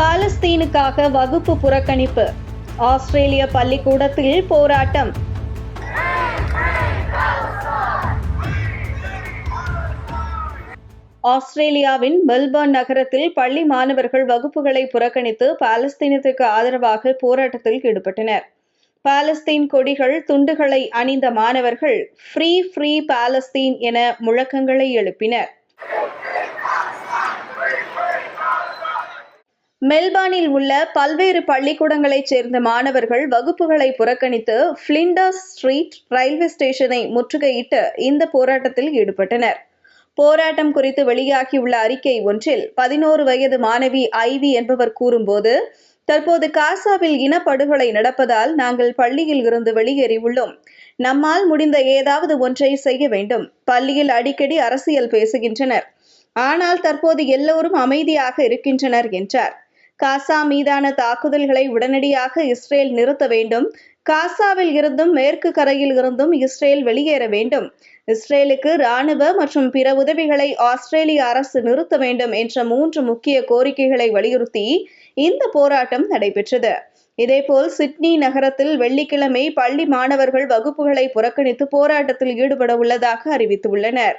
பாலஸ்தீனுக்காக வகுப்பு புறக்கணிப்பு. ஆஸ்திரேலிய பள்ளிக்கூடத்தில் போராட்டம். ஆஸ்திரேலியாவின் மெல்பர்ன் நகரத்தில் பள்ளி மாணவர்கள் வகுப்புகளை புறக்கணித்து பாலஸ்தீனத்திற்கு ஆதரவாக போராட்டத்தில் ஈடுபட்டனர். பாலஸ்தீன் கொடிகள் துண்டுகளை அணிந்த மாணவர்கள் ஃப்ரீ ஃப்ரீ பாலஸ்தீன் என முழக்கங்களை எழுப்பினர். மெல்பர்னில் உள்ள பல்வேறு பள்ளிக்கூடங்களைச் சேர்ந்த மாணவர்கள் வகுப்புகளை புறக்கணித்து பிளிண்டர்ஸ் ஸ்ட்ரீட் ரயில்வே ஸ்டேஷனை முற்றுகையிட்டு இந்த போராட்டத்தில் ஈடுபட்டனர். போராட்டம் குறித்து வெளியாகியுள்ள அறிக்கை ஒன்றில் பதினோரு வயது மாணவி ஐவி என்பவர் கூறும்போது தற்போது காசாவில் இனப்படுகொலை நடப்பதால் நாங்கள் பள்ளியில் இருந்து வெளியேறியுள்ளோம். நம்மால் முடிந்த ஏதாவது ஒன்றை செய்ய வேண்டும். பள்ளியில் அடிக்கடி அரசியல் பேசுகின்றனர். ஆனால் தற்போது எல்லோரும் அமைதியாக இருக்கின்றனர் என்றார். காசா மீதான தாக்குதல்களை உடனடியாக இஸ்ரேல் நிறுத்த வேண்டும். காசாவில் இருந்தும் மேற்கு கரையில் இருந்தும் இஸ்ரேல் வெளியேற வேண்டும். இஸ்ரேலுக்கு ராணுவ மற்றும் பிற உதவிகளை ஆஸ்திரேலிய அரசு நிறுத்த வேண்டும் என்ற மூன்று முக்கிய கோரிக்கைகளை வலியுறுத்தி இந்த போராட்டம் நடைபெற்றது. இதேபோல் சிட்னி நகரத்தில் வெள்ளிக்கிழமை பள்ளி மாணவர்கள் வகுப்புகளை புறக்கணித்து போராட்டத்தில் ஈடுபட உள்ளதாக அறிவித்துள்ளனர்.